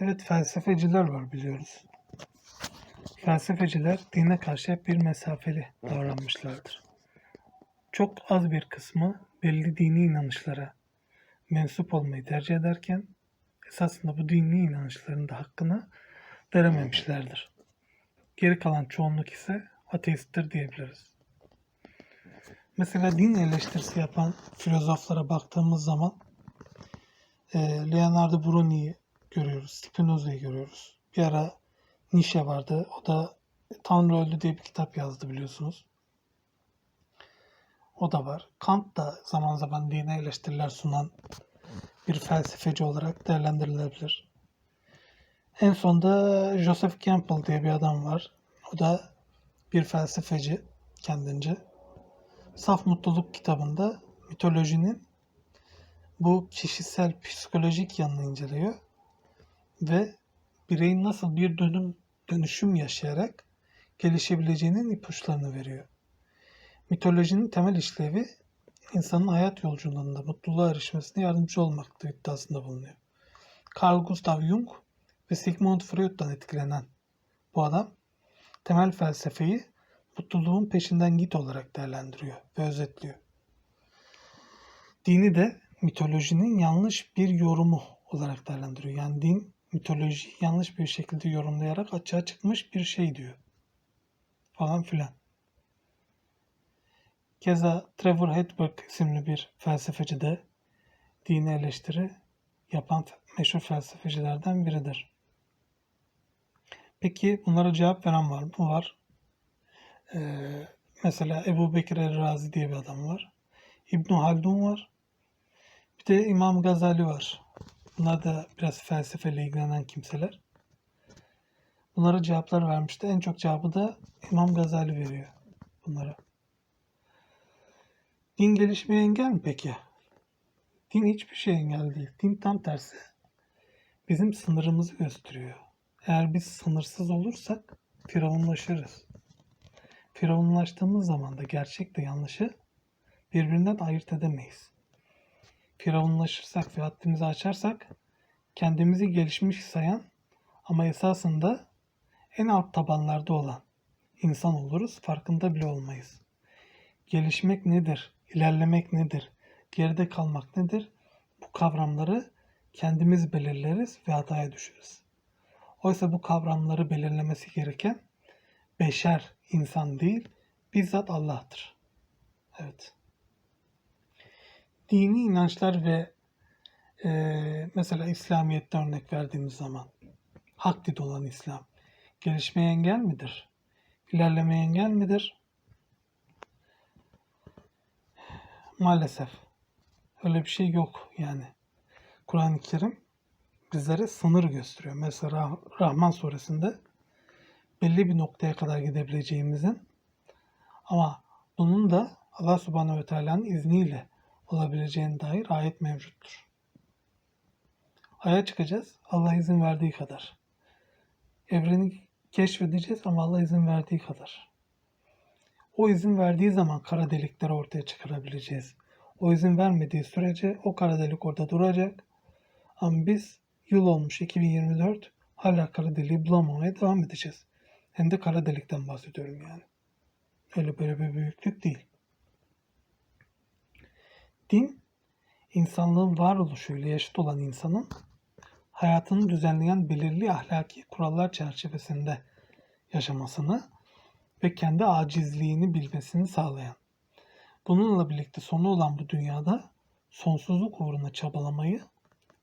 Evet felsefeciler var biliyoruz. Felsefeciler dine karşı hep bir mesafeli davranmışlardır. Çok az bir kısmı belli dini inanışlara mensup olmayı tercih ederken esasında bu dini inanışların da hakkını verememişlerdir. Geri kalan çoğunluk ise ateisttir diyebiliriz. Mesela din eleştirisi yapan filozoflara baktığımız zaman e, Leonardo Bruni'yi görüyoruz, Spinoza'yı görüyoruz. Bir ara Nietzsche vardı. O da Tanrı Öldü diye bir kitap yazdı biliyorsunuz. O da var. Kant da zaman zaman dine eleştiriler sunan bir felsefeci olarak değerlendirilebilir. En sonda Joseph Campbell diye bir adam var. O da bir felsefeci kendince. Saf Mutluluk kitabında mitolojinin bu kişisel psikolojik yanını inceliyor ve bireyin nasıl bir dönüm dönüşüm yaşayarak gelişebileceğinin ipuçlarını veriyor. Mitolojinin temel işlevi insanın hayat yolculuğunda mutluluğa erişmesine yardımcı olmaktır iddiasında bulunuyor. Carl Gustav Jung ve Sigmund Freud'dan etkilenen bu adam temel felsefeyi mutluluğun peşinden git olarak değerlendiriyor ve özetliyor. Dini de mitolojinin yanlış bir yorumu olarak değerlendiriyor. Yani din mitolojiyi yanlış bir şekilde yorumlayarak açığa çıkmış bir şey diyor. Falan filan. Keza Trevor Hedberg isimli bir felsefeci de dini eleştiri yapan meşhur felsefecilerden biridir. Peki bunlara cevap veren var mı? Var. Ee, mesela Ebu Bekir el-Razi diye bir adam var. İbn Haldun var. Bir de İmam Gazali var. Bunlar da biraz felsefeyle ilgilenen kimseler. Bunlara cevaplar vermişti. En çok cevabı da İmam Gazali veriyor bunlara. Din gelişmeye engel mi peki? Din hiçbir şey engel değil. Din tam tersi. Bizim sınırımızı gösteriyor. Eğer biz sınırsız olursak firavunlaşırız. Firavunlaştığımız zaman da gerçekle yanlışı birbirinden ayırt edemeyiz. Firavunlaşırsak ve haddimizi açarsak kendimizi gelişmiş sayan ama esasında en alt tabanlarda olan insan oluruz farkında bile olmayız. Gelişmek nedir? İlerlemek nedir? Geride kalmak nedir? Bu kavramları kendimiz belirleriz ve hataya düşeriz. Oysa bu kavramları belirlemesi gereken beşer, insan değil, bizzat Allah'tır. Evet. Dini inançlar ve e, mesela İslamiyet'te örnek verdiğimiz zaman hak dil olan İslam gelişmeye engel midir? İlerlemeye engel midir? Maalesef. Öyle bir şey yok yani. Kur'an-ı Kerim bizlere sınır gösteriyor. Mesela Rah- Rahman suresinde belli bir noktaya kadar gidebileceğimizin ama bunun da Allah subhanehu ve teala'nın izniyle olabileceğine dair ayet mevcuttur. Aya çıkacağız Allah izin verdiği kadar. Evreni keşfedeceğiz ama Allah izin verdiği kadar. O izin verdiği zaman kara delikleri ortaya çıkarabileceğiz. O izin vermediği sürece o kara delik orada duracak. Ama biz yıl olmuş 2024 hala kara deliği bulamamaya devam edeceğiz. Hem de kara delikten bahsediyorum yani. Öyle böyle bir büyüklük değil. Din, insanlığın varoluşuyla yaşıt olan insanın hayatını düzenleyen belirli ahlaki kurallar çerçevesinde yaşamasını ve kendi acizliğini bilmesini sağlayan. Bununla birlikte sonu olan bu dünyada sonsuzluk uğruna çabalamayı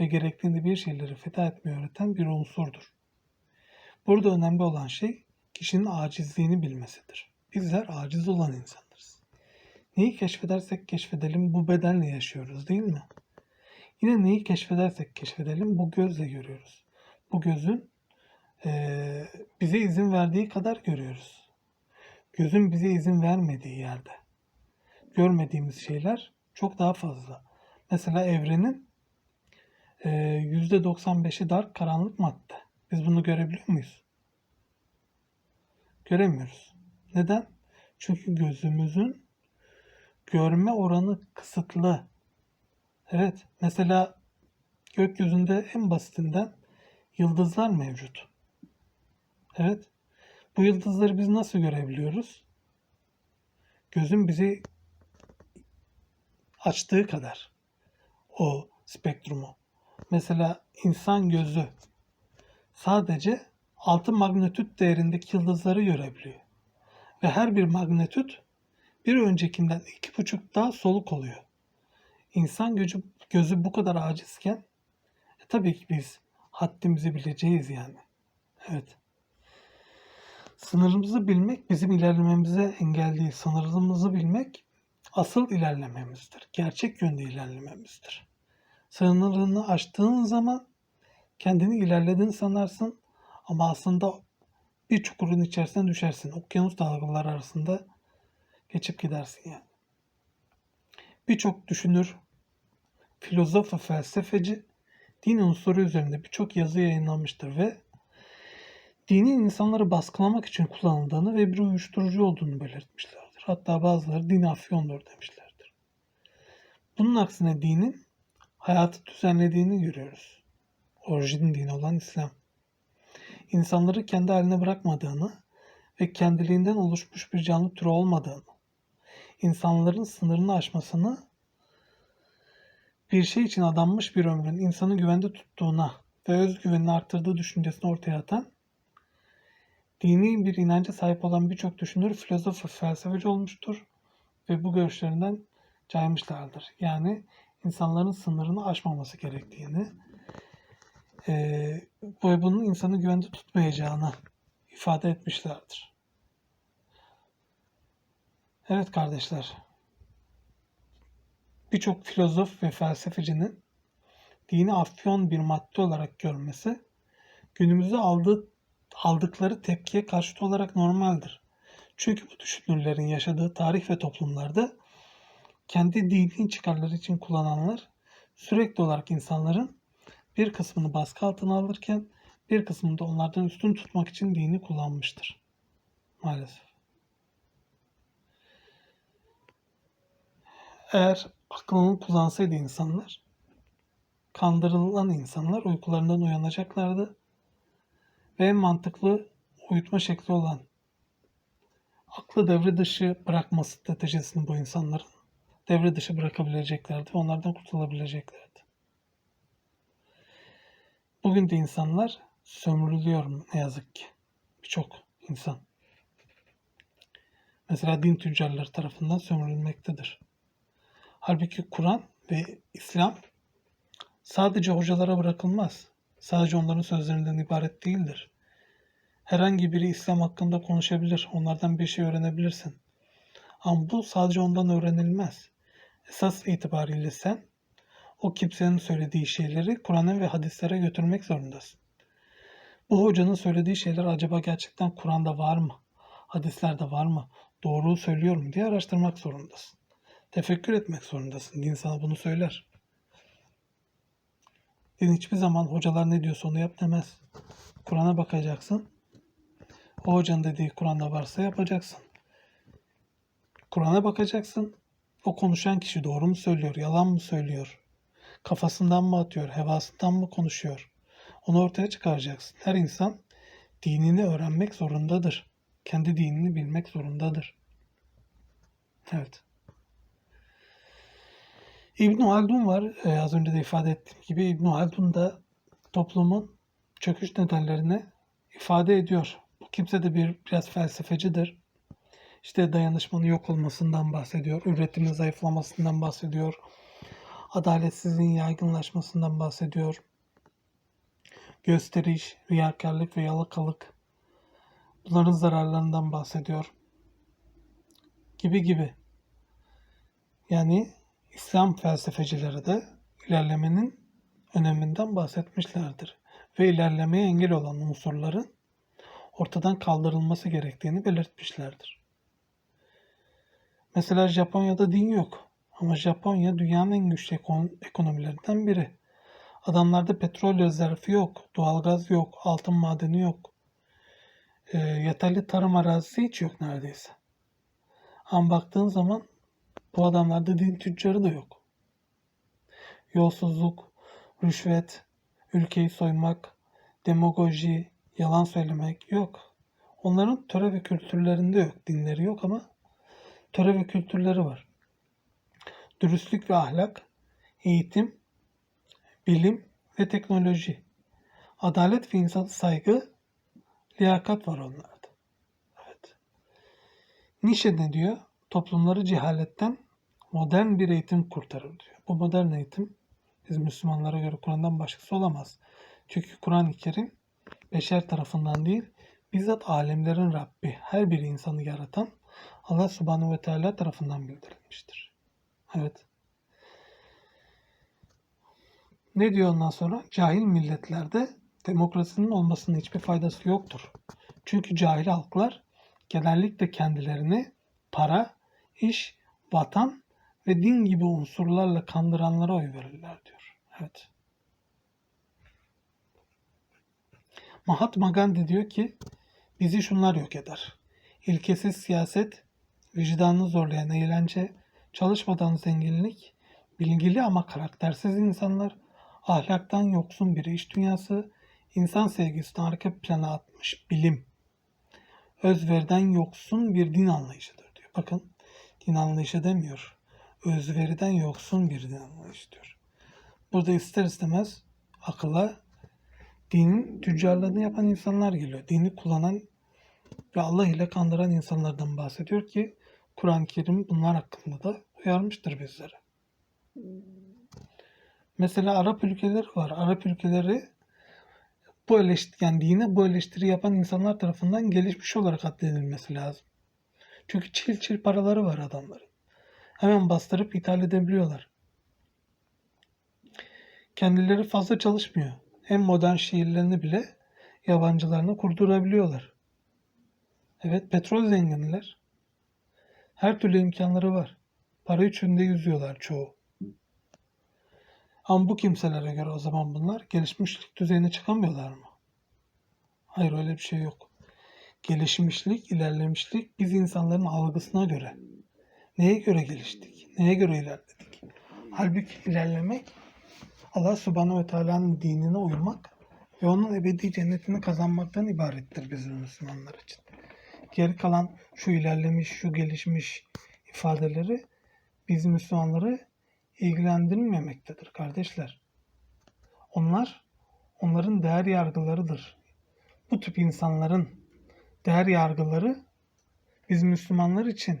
ve gerektiğinde bir şeyleri feda etmeyi öğreten bir unsurdur. Burada önemli olan şey kişinin acizliğini bilmesidir. Bizler aciz olan insanlarız. Neyi keşfedersek keşfedelim bu bedenle yaşıyoruz değil mi? Yine neyi keşfedersek keşfedelim bu gözle görüyoruz. Bu gözün eee, bize izin verdiği kadar görüyoruz. Gözün bize izin vermediği yerde görmediğimiz şeyler çok daha fazla. Mesela evrenin eee, %95'i dark karanlık madde. Biz bunu görebiliyor muyuz? Göremiyoruz. Neden? Çünkü gözümüzün görme oranı kısıtlı. Evet, mesela gökyüzünde en basitinden yıldızlar mevcut. Evet. Bu yıldızları biz nasıl görebiliyoruz? Gözün bizi açtığı kadar o spektrumu. Mesela insan gözü sadece 6 magnetüt değerindeki yıldızları görebiliyor. Ve her bir magnetüt bir öncekinden iki buçuk daha soluk oluyor. İnsan gözü, gözü bu kadar acizken e, tabii ki biz haddimizi bileceğiz yani. Evet. Sınırımızı bilmek bizim ilerlememize engel değil. Sınırımızı bilmek asıl ilerlememizdir. Gerçek yönde ilerlememizdir. Sınırını aştığın zaman kendini ilerledin sanarsın ama aslında bir çukurun içerisine düşersin. Okyanus dalgaları arasında geçip gidersin yani. Birçok düşünür, filozof ve felsefeci din unsuru üzerinde birçok yazı yayınlanmıştır ve dinin insanları baskılamak için kullanıldığını ve bir uyuşturucu olduğunu belirtmişlerdir. Hatta bazıları din afyondur demişlerdir. Bunun aksine dinin hayatı düzenlediğini görüyoruz. Orijin dini olan İslam. İnsanları kendi haline bırakmadığını ve kendiliğinden oluşmuş bir canlı türü olmadığını, insanların sınırını aşmasını bir şey için adanmış bir ömrün insanı güvende tuttuğuna ve özgüvenini arttırdığı düşüncesini ortaya atan, dini bir inanca sahip olan birçok düşünür, filozof ve felsefeci olmuştur ve bu görüşlerinden caymışlardır. Yani insanların sınırını aşmaması gerektiğini ve bunun insanı güvende tutmayacağını ifade etmişlerdir. Evet kardeşler, birçok filozof ve felsefecinin dini afyon bir madde olarak görmesi günümüzde aldığı, aldıkları tepkiye karşıt olarak normaldir. Çünkü bu düşünürlerin yaşadığı tarih ve toplumlarda kendi dini çıkarları için kullananlar sürekli olarak insanların bir kısmını baskı altına alırken bir kısmını da onlardan üstün tutmak için dini kullanmıştır. Maalesef. Eğer aklını kullansaydı insanlar, kandırılan insanlar uykularından uyanacaklardı ve en mantıklı uyutma şekli olan aklı devre dışı bırakma stratejisini bu insanların devre dışı bırakabileceklerdi ve onlardan kurtulabileceklerdi. Bugün de insanlar sömürülüyor ne yazık ki. Birçok insan. Mesela din tüccarları tarafından sömürülmektedir. Halbuki Kur'an ve İslam sadece hocalara bırakılmaz. Sadece onların sözlerinden ibaret değildir. Herhangi biri İslam hakkında konuşabilir, onlardan bir şey öğrenebilirsin. Ama bu sadece ondan öğrenilmez. Esas itibariyle sen o kimsenin söylediği şeyleri Kur'an'a ve hadislere götürmek zorundasın. Bu hocanın söylediği şeyler acaba gerçekten Kur'an'da var mı? Hadislerde var mı? Doğruyu söylüyor mu diye araştırmak zorundasın. Tefekkür etmek zorundasın. Din sana bunu söyler. Din hiçbir zaman hocalar ne diyorsa onu yap demez. Kur'an'a bakacaksın. O hocanın dediği Kur'an'da varsa yapacaksın. Kur'an'a bakacaksın. O konuşan kişi doğru mu söylüyor, yalan mı söylüyor? Kafasından mı atıyor, hevasından mı konuşuyor? Onu ortaya çıkaracaksın. Her insan dinini öğrenmek zorundadır. Kendi dinini bilmek zorundadır. Evet. İbn Haldun var. Ee, az önce de ifade ettiğim gibi İbn Haldun da toplumun çöküş nedenlerini ifade ediyor. Kimse de bir biraz felsefecidir. İşte dayanışmanın yok olmasından bahsediyor. Üretimin zayıflamasından bahsediyor. Adaletsizliğin yaygınlaşmasından bahsediyor. Gösteriş, riyakarlık ve yalakalık bunların zararlarından bahsediyor. Gibi gibi. Yani İslam felsefecileri de ilerlemenin öneminden bahsetmişlerdir ve ilerlemeye engel olan unsurların ortadan kaldırılması gerektiğini belirtmişlerdir. Mesela Japonya'da din yok ama Japonya dünyanın en güçlü ekonomilerinden biri. Adamlarda petrol rezervi yok, doğalgaz yok, altın madeni yok. E, yeterli tarım arazisi hiç yok neredeyse. Ama baktığın zaman bu adamlarda din tüccarı da yok. Yolsuzluk, rüşvet, ülkeyi soymak, demagoji, yalan söylemek yok. Onların töre ve kültürlerinde yok. Dinleri yok ama töre ve kültürleri var. Dürüstlük ve ahlak, eğitim, bilim ve teknoloji, adalet ve insan saygı, liyakat var onlarda. Evet. Nietzsche ne diyor? Toplumları cehaletten modern bir eğitim kurtarır diyor. Bu modern eğitim biz Müslümanlara göre Kur'an'dan başkası olamaz. Çünkü Kur'an-ı Kerim beşer tarafından değil, bizzat alemlerin Rabbi, her bir insanı yaratan Allah Subhanahu ve Teala tarafından bildirilmiştir. Evet. Ne diyor ondan sonra? Cahil milletlerde demokrasinin olmasının hiçbir faydası yoktur. Çünkü cahil halklar genellikle kendilerini para, iş, vatan ve din gibi unsurlarla kandıranlara oy verirler diyor. Evet. Mahatma Gandhi diyor ki bizi şunlar yok eder. İlkesiz siyaset, vicdanını zorlayan eğlence, çalışmadan zenginlik, bilgili ama karaktersiz insanlar, ahlaktan yoksun bir iş dünyası, insan sevgisini arka plana atmış bilim, özveriden yoksun bir din anlayışıdır diyor. Bakın din anlayışı demiyor. Özveriden yoksun bir din anlayışı diyor. Burada ister istemez akılla dinin tüccarlığını yapan insanlar geliyor. Dini kullanan ve Allah ile kandıran insanlardan bahsediyor ki Kur'an-ı Kerim bunlar hakkında da uyarmıştır bizlere. Mesela Arap ülkeleri var. Arap ülkeleri bu eleştiri, yani dine bu eleştiri yapan insanlar tarafından gelişmiş olarak addedilmesi lazım. Çünkü çil çil paraları var adamların. Hemen bastırıp ithal edebiliyorlar. Kendileri fazla çalışmıyor. En modern şehirlerini bile yabancılarına kurdurabiliyorlar. Evet petrol zenginler. Her türlü imkanları var. Para içinde yüzüyorlar çoğu. Ama bu kimselere göre o zaman bunlar gelişmişlik düzeyine çıkamıyorlar mı? Hayır öyle bir şey yok. Gelişmişlik, ilerlemişlik biz insanların algısına göre. Neye göre geliştik? Neye göre ilerledik? Halbuki ilerlemek Allah subhanahu ve teala'nın dinine uymak ve onun ebedi cennetini kazanmaktan ibarettir bizim Müslümanlar için. Geri kalan şu ilerlemiş, şu gelişmiş ifadeleri biz Müslümanları ilgilendirmemektedir kardeşler. Onlar onların değer yargılarıdır. Bu tip insanların değer yargıları biz Müslümanlar için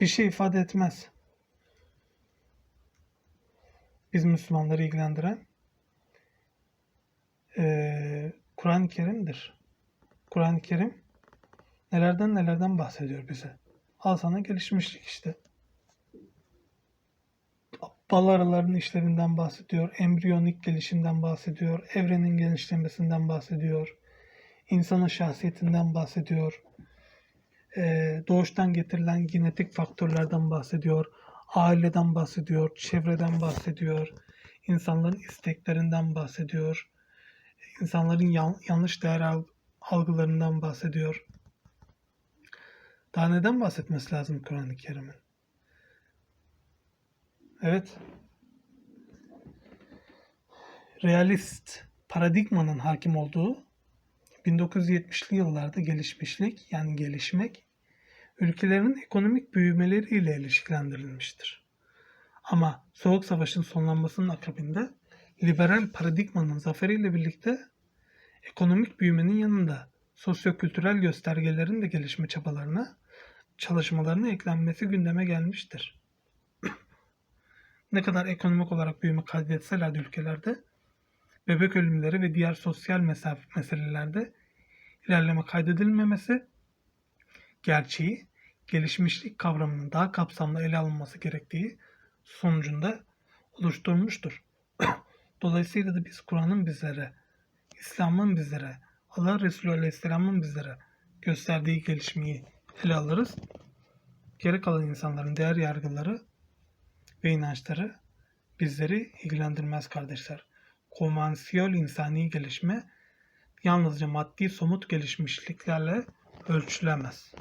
bir şey ifade etmez. Biz Müslümanları ilgilendiren eee, Kur'an-ı Kerim'dir. Kur'an-ı Kerim nelerden nelerden bahsediyor bize. Al sana gelişmişlik işte. Bal arılarının işlerinden bahsediyor, embriyonik gelişimden bahsediyor, evrenin genişlemesinden bahsediyor, insanın şahsiyetinden bahsediyor, eee, doğuştan getirilen genetik faktörlerden bahsediyor, aileden bahsediyor, çevreden bahsediyor, insanların isteklerinden bahsediyor, insanların yan- yanlış değer al- algılarından bahsediyor. Daha neden bahsetmesi lazım Kur'an-ı Kerim'in? Evet. Realist paradigmanın hakim olduğu 1970'li yıllarda gelişmişlik yani gelişmek ülkelerin ekonomik büyümeleriyle ilişkilendirilmiştir. Ama Soğuk Savaş'ın sonlanmasının akabinde liberal paradigmanın zaferiyle birlikte ekonomik büyümenin yanında sosyokültürel göstergelerin de gelişme çabalarına, çalışmalarına eklenmesi gündeme gelmiştir. ne kadar ekonomik olarak büyüme kaydetseler de ülkelerde, bebek ölümleri ve diğer sosyal mesaf meselelerde ilerleme kaydedilmemesi gerçeği gelişmişlik kavramının daha kapsamlı ele alınması gerektiği sonucunda oluşturmuştur. Dolayısıyla da biz Kur'an'ın bizlere, İslam'ın bizlere, Allah Resulü Aleyhisselam'ın bizlere gösterdiği gelişmeyi ele alırız. Geri kalan insanların değer yargıları ve inançları bizleri ilgilendirmez kardeşler. Konvansiyel insani gelişme yalnızca maddi somut gelişmişliklerle ölçülemez.